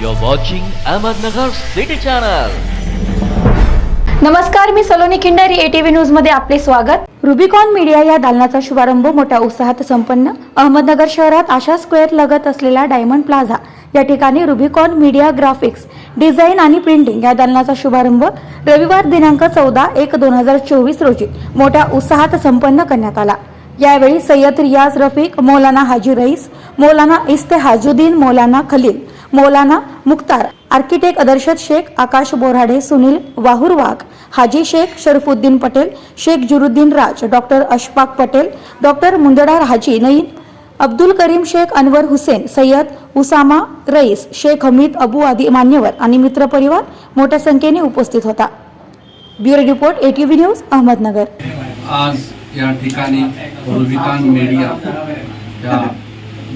You're watching Ahmednagar City Channel. नमस्कार मी Saloni Khindari ATV न्यूजमध्ये आपले स्वागत. रुबिकॉन मीडिया या दालनाचा शुभारंभ मोठ्या उत्साहात संपन्न. अहमदनगर शहरात आशा स्क्वेअर लगत असलेला डायमंड प्लाझा. या ठिकाणी रुबिकॉन मीडिया ग्राफिक्स डिझाईन आणि प्रिंटिंग या दालनाचा शुभारंभ रविवार दिनांक चौदा एक दोन हजार चोवीस रोजी मोठ्या उत्साहात संपन्न करण्यात आला. यावेळी सय्यद रियाज रफिक मौलाना हाजी रईस मौलाना इस्ते हाजुद्दीन Maulana Khalil Maulana Mukhtar architect अदर्शद Shaikh Akash Borade Sunil वाहुर Wagh Haji Shaikh Sharafuddin Patel Shaikh जुरुद्दीन Raj doctor Ashfaq Patel doctor मुंदडार हाजी नईम अब्दुल करीम शेख अनवर हुसेन सय्यद उसामा रईस शेख हमीद अबू आदी मान्यवर आणि मित्रपरिवार मोठ्या संख्येने उपस्थित होता. Bureau report ATV news Ahmednagar. आज या ठिकाणी मीडिया या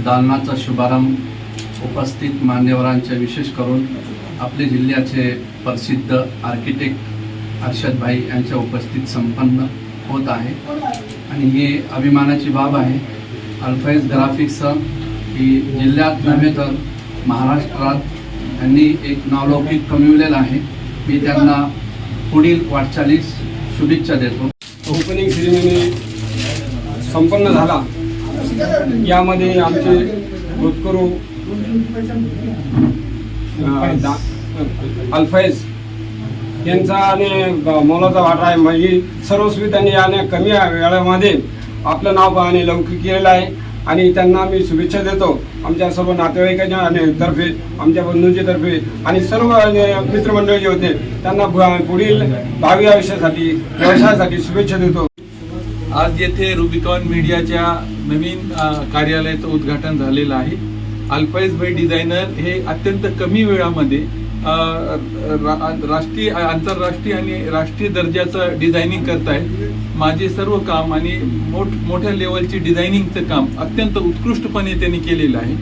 दालनाचा शुभारंभ उपस्थित मान्यवरांचे विशेष करून आपले जिल्ह्याचे प्रसिद्ध आर्किटेक्ट अर्षदभाई यांच्या उपस्थित संपन्न होत आहे. आणि ही अभिमानाची बाब आहे. अल्फाईज ग्राफिक्स ही जिल्ह्यात नव्हे तर महाराष्ट्रात त्यांनी एक नावलौकिक कमविलेलं आहे. मी त्यांना पुढील वाटचालीस शुभेच्छा देतो. ओपनिंग सेरेमनी संपन्न झाला. यामध्ये आमचे गोतकरू अल्फैज यांचा आणि मौलाचा मोलाचा वाटा आहे. म्हणजे सर्वस्वी त्यांनी याने कमी वेळामध्ये आपलं नाव आणि लौकिक केलेलं आहे. आणि त्यांना मी शुभेच्छा देतो. आमच्या सर्व नातेवाईकांच्या आणि तर्फे आमच्या बंधूंच्या तर्फे आणि सर्व मित्रमंडळ मित्रमंडळी जे होते त्यांना पुढील भावी आयुष्यासाठी व्यवसायासाठी शुभेच्छा देतो. आज येथे रुबिकॉन मीडियाच्या नवीन कार्यालयाचं उद्घाटन झालेलं आहे. अल्फाईज भाई डिझायनर हे अत्यंत कमी वेळामध्ये रा- राष्ट्रीय आंतरराष्ट्रीय आणि राष्ट्रीय दर्जाचं डिझायनिंग करतायत. माझे सर्व काम आणि मोठ मोठ्या लेवलची डिझायनिंगचं काम अत्यंत उत्कृष्टपणे त्यांनी केलेलं आहे.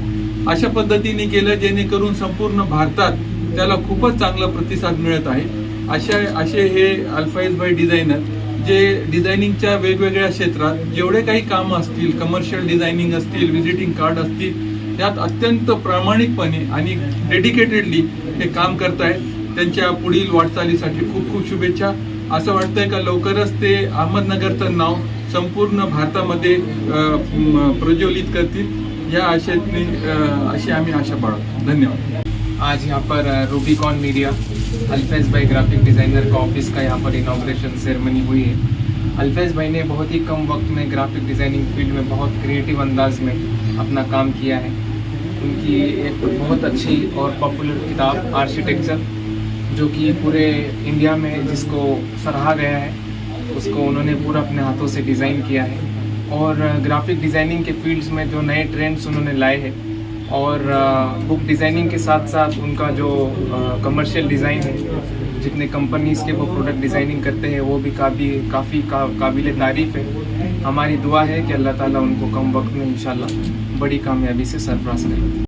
अशा पद्धतीने केलं जेणेकरून संपूर्ण भारतात त्याला खूपच चांगला प्रतिसाद मिळत आहे. अशा असे हे अल्फाईज बाय डिझायनर जे डिझायनिंगच्या वेगवेगळ्या क्षेत्रात जेवढे काही कामं असतील कमर्शियल डिझायनिंग असतील व्हिजिटिंग कार्ड असतील त्यात अत्यंत प्रामाणिकपणे आणि डेडिकेटेडली हे काम करतायत त्यांच्या पुढील वाटचालीसाठी खूप खूप शुभेच्छा. असं वाटतंय का लवकरच ते अहमदनगरचं नाव संपूर्ण भारतामध्ये प्रज्वलित करतील? या आशेने अशी आम्ही आशा बाळगतो. धन्यवाद. आज यहाँ पर रूबीकॉन मीडिया अल्फेज भाई ग्राफिक डिज़ाइनर का ऑफिस का यहाँ पर इनाग्रेशन सेरेमनी हुई है। अल्फेज भाई ने बहुत ही कम वक्त में ग्राफिक डिज़ाइनिंग फील्ड में बहुत क्रिएटिव अंदाज में अपना काम किया है। उनकी एक बहुत अच्छी और पॉपुलर किताब आर्किटेक्चर जो कि पूरे इंडिया में जिसको सराहा गया है, उसको उन्होंने पूरा अपने हाथों से डिज़ाइन किया है। और ग्राफिक डिज़ाइनिंग के फील्ड्स में जो नए ट्रेंड्स उन्होंने लाए हैं, और बुक डिज़ाइनिंग के साथ साथ उनका जो कमर्शियल डिज़ाइन है, जितने कंपनीज़ के वो प्रोडक्ट डिज़ाइनिंग करते हैं, वो भी काफ़ी काफ़ी काबिल तारीफ़ है। हमारी दुआ है कि अल्लाह ताला उनको कम वक्त में इंशाल्लाह बड़ी कामयाबी से सरफराज करें।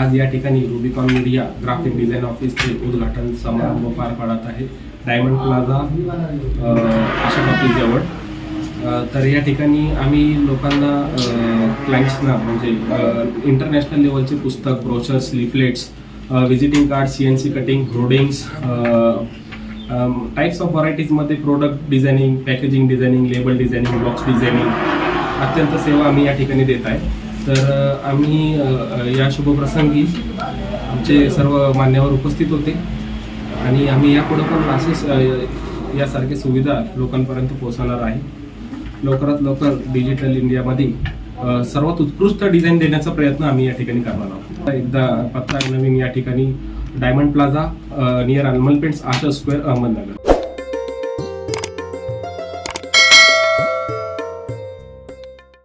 आज या ठिकाणी रुबिकॉन मीडिया ग्राफिक डिझाईन ऑफिसचे उद्घाटन समारंभ पार पाडत आहे. डायमंड प्लाझा अ, आशा जवळ तर या ठिकाणी आम्ही लोकांना क्लायंट्सना म्हणजे इंटरनॅशनल लेवलचे पुस्तक brochures leaflets visiting card C N C cutting hoardings types of व्हरायटीजमध्ये product designing packaging designing label designing box designing अत्यंत सेवा आम्ही या ठिकाणी देत आहे. तर uh, आम्ही uh, या शुभप्रसंगी आमचे सर्व मान्यवर उपस्थित होते. आणि आम्ही यापुढे पण असेच यासारख्या यासारखे सुविधा लोकांपर्यंत पोहोचवणार आहे. लवकरात लवकर डिजिटल इंडियामध्ये सर्वात उत्कृष्ट डिझाईन देण्याचा प्रयत्न आम्ही या ठिकाणी करणार आहोत. एकदा पत्ता नवीन या ठिकाणी diamond plaza near Anmol paints Asha square Ahmednagar.